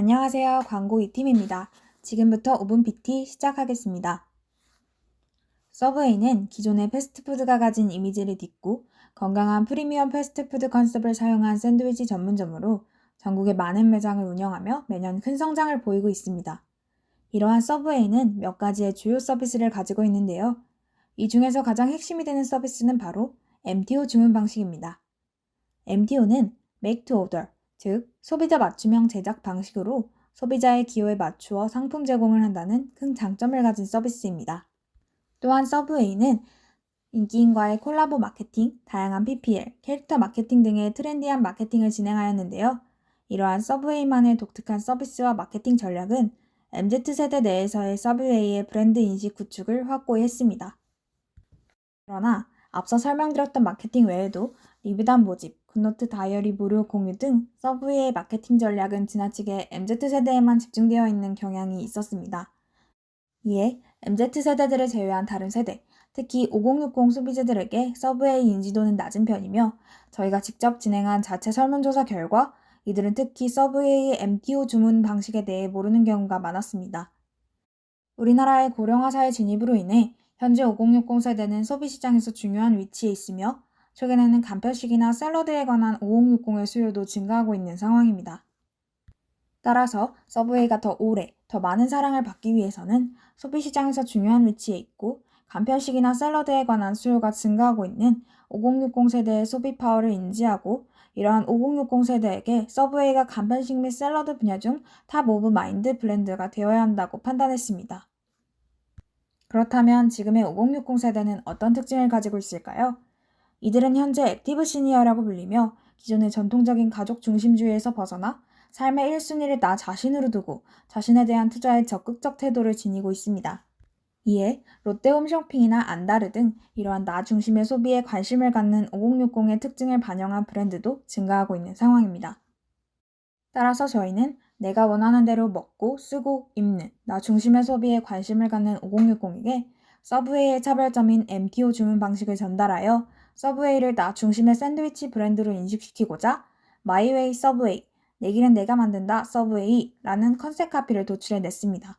안녕하세요. 광고 이팀입니다. 지금부터 5분 PT 시작하겠습니다. 서브웨이는 기존의 패스트푸드가 가진 이미지를 딛고 건강한 프리미엄 패스트푸드 컨셉을 사용한 샌드위치 전문점으로 전국의 많은 매장을 운영하며 매년 큰 성장을 보이고 있습니다. 이러한 서브웨이는 몇 가지의 주요 서비스를 가지고 있는데요. 이 중에서 가장 핵심이 되는 서비스는 바로 MTO 주문 방식입니다. MTO는 Make to Order, 즉 소비자 맞춤형 제작 방식으로 소비자의 기호에 맞추어 상품 제공을 한다는 큰 장점을 가진 서비스입니다. 또한 서브웨이는 인기인과의 콜라보 마케팅, 다양한 PPL, 캐릭터 마케팅 등의 트렌디한 마케팅을 진행하였는데요. 이러한 서브웨이만의 독특한 서비스와 마케팅 전략은 MZ세대 내에서의 서브웨이의 브랜드 인식 구축을 확고히 했습니다. 그러나 앞서 설명드렸던 마케팅 외에도 리뷰단 모집, 굿노트 다이어리 무료 공유 등 서브웨이의 마케팅 전략은 지나치게 MZ세대에만 집중되어 있는 경향이 있었습니다. 이에 MZ세대들을 제외한 다른 세대, 특히 5060 소비자들에게 서브웨이 인지도는 낮은 편이며 저희가 직접 진행한 자체 설문조사 결과 이들은 특히 서브웨이의 MTO 주문 방식에 대해 모르는 경우가 많았습니다. 우리나라의 고령화 사회 진입으로 인해 현재 5060 세대는 소비시장에서 중요한 위치에 있으며 최근에는 간편식이나 샐러드에 관한 5060의 수요도 증가하고 있는 상황입니다. 따라서 서브웨이가 더 오래, 더 많은 사랑을 받기 위해서는 소비 시장에서 중요한 위치에 있고 간편식이나 샐러드에 관한 수요가 증가하고 있는 5060 세대의 소비 파워를 인지하고 이러한 5060 세대에게 서브웨이가 간편식 및 샐러드 분야 중 탑 오브 마인드 브랜드가 되어야 한다고 판단했습니다. 그렇다면 지금의 5060 세대는 어떤 특징을 가지고 있을까요? 이들은 현재 액티브 시니어라고 불리며 기존의 전통적인 가족 중심주의에서 벗어나 삶의 1순위를 나 자신으로 두고 자신에 대한 투자에 적극적 태도를 지니고 있습니다. 이에 롯데홈쇼핑이나 안다르 등 이러한 나 중심의 소비에 관심을 갖는 5060의 특징을 반영한 브랜드도 증가하고 있는 상황입니다. 따라서 저희는 내가 원하는 대로 먹고 쓰고 입는 나 중심의 소비에 관심을 갖는 5060에게 서브웨이의 차별점인 MTO 주문 방식을 전달하여 서브웨이를 나 중심의 샌드위치 브랜드로 인식시키고자 마이웨이 서브웨이, 내 길은 내가 만든다 서브웨이라는 컨셉 카피를 도출해 냈습니다.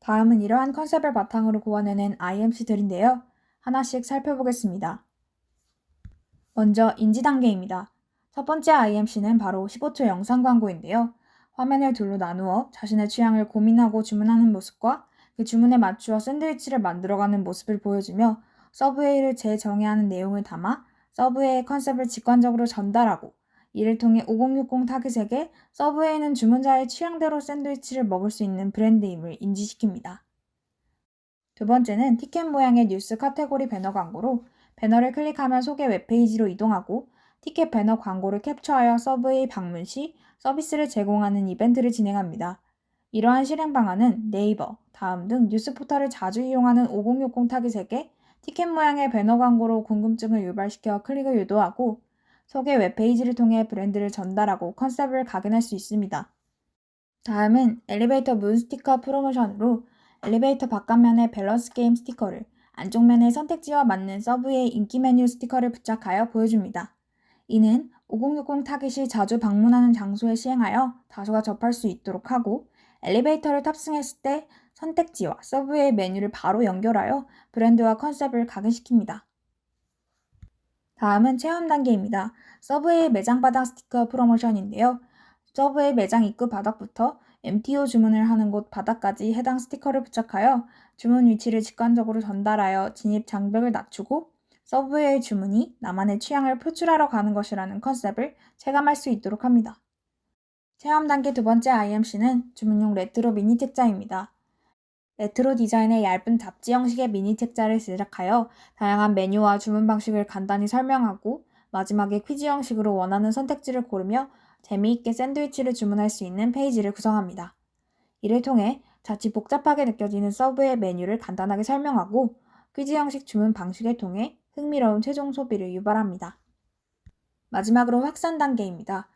다음은 이러한 컨셉을 바탕으로 고안해낸 IMC들인데요. 하나씩 살펴보겠습니다. 먼저 인지 단계입니다. 첫 번째 IMC는 바로 15초 영상 광고인데요. 화면을 둘로 나누어 자신의 취향을 고민하고 주문하는 모습과 그 주문에 맞추어 샌드위치를 만들어가는 모습을 보여주며 서브웨이를 재정의하는 내용을 담아 서브웨이의 컨셉을 직관적으로 전달하고 이를 통해 5060 타깃에게 서브웨이는 주문자의 취향대로 샌드위치를 먹을 수 있는 브랜드임을 인지시킵니다. 두 번째는 티켓 모양의 뉴스 카테고리 배너 광고로 배너를 클릭하면 소개 웹페이지로 이동하고 티켓 배너 광고를 캡처하여 서브웨이 방문 시 서비스를 제공하는 이벤트를 진행합니다. 이러한 실행 방안은 네이버, 다음 등 뉴스 포털을 자주 이용하는 5060 타깃에게 티켓 모양의 배너 광고로 궁금증을 유발시켜 클릭을 유도하고 소개 웹페이지를 통해 브랜드를 전달하고 컨셉을 각인할 수 있습니다. 다음은 엘리베이터 문 스티커 프로모션으로 엘리베이터 바깥면에 밸런스 게임 스티커를 안쪽 면에 선택지와 맞는 서브의 인기 메뉴 스티커를 부착하여 보여줍니다. 이는 5060 타깃이 자주 방문하는 장소에 시행하여 다수가 접할 수 있도록 하고 엘리베이터를 탑승했을 때 선택지와 서브웨이 메뉴를 바로 연결하여 브랜드와 컨셉을 각인시킵니다. 다음은 체험 단계입니다. 서브웨이 매장 바닥 스티커 프로모션인데요. 서브웨이 매장 입구 바닥부터 MTO 주문을 하는 곳 바닥까지 해당 스티커를 부착하여 주문 위치를 직관적으로 전달하여 진입 장벽을 낮추고 서브웨이 주문이 나만의 취향을 표출하러 가는 것이라는 컨셉을 체감할 수 있도록 합니다. 체험 단계 두 번째 IMC는 주문용 레트로 미니 책자입니다. 레트로 디자인의 얇은 잡지 형식의 미니 책자를 제작하여 다양한 메뉴와 주문 방식을 간단히 설명하고 마지막에 퀴즈 형식으로 원하는 선택지를 고르며 재미있게 샌드위치를 주문할 수 있는 페이지를 구성합니다. 이를 통해 자칫 복잡하게 느껴지는 서브의 메뉴를 간단하게 설명하고 퀴즈 형식 주문 방식을 통해 흥미로운 최종 소비를 유발합니다. 마지막으로 확산 단계입니다.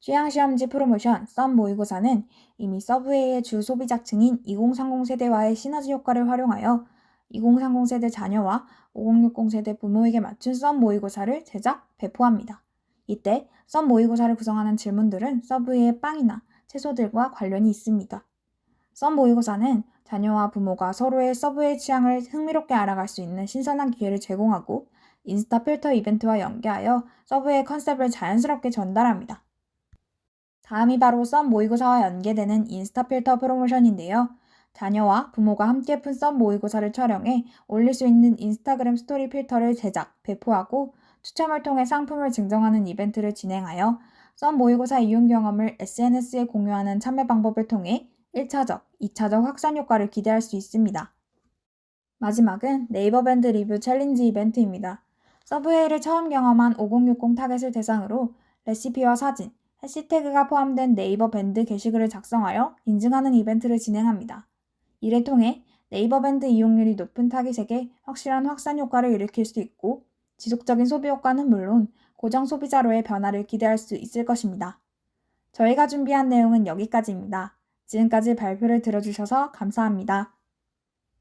취향시험지 프로모션 썸 모의고사는 이미 서브웨이의 주 소비자층인 2030 세대와의 시너지 효과를 활용하여 2030 세대 자녀와 5060 세대 부모에게 맞춘 썸 모의고사를 제작, 배포합니다. 이때 썸 모의고사를 구성하는 질문들은 서브웨이의 빵이나 채소들과 관련이 있습니다. 썸 모의고사는 자녀와 부모가 서로의 서브웨이 취향을 흥미롭게 알아갈 수 있는 신선한 기회를 제공하고 인스타 필터 이벤트와 연계하여 서브웨이 컨셉을 자연스럽게 전달합니다. 다음이 바로 썸 모의고사와 연계되는 인스타 필터 프로모션인데요. 자녀와 부모가 함께 푼 썸 모의고사를 촬영해 올릴 수 있는 인스타그램 스토리 필터를 제작, 배포하고 추첨을 통해 상품을 증정하는 이벤트를 진행하여 썸 모의고사 이용 경험을 SNS에 공유하는 참여 방법을 통해 1차적, 2차적 확산 효과를 기대할 수 있습니다. 마지막은 네이버 밴드 리뷰 챌린지 이벤트입니다. 서브웨이를 처음 경험한 5060 타겟을 대상으로 레시피와 사진, 해시태그가 포함된 네이버 밴드 게시글을 작성하여 인증하는 이벤트를 진행합니다. 이를 통해 네이버 밴드 이용률이 높은 타깃에게 확실한 확산 효과를 일으킬 수 있고 지속적인 소비 효과는 물론 고정 소비자로의 변화를 기대할 수 있을 것입니다. 저희가 준비한 내용은 여기까지입니다. 지금까지 발표를 들어주셔서 감사합니다.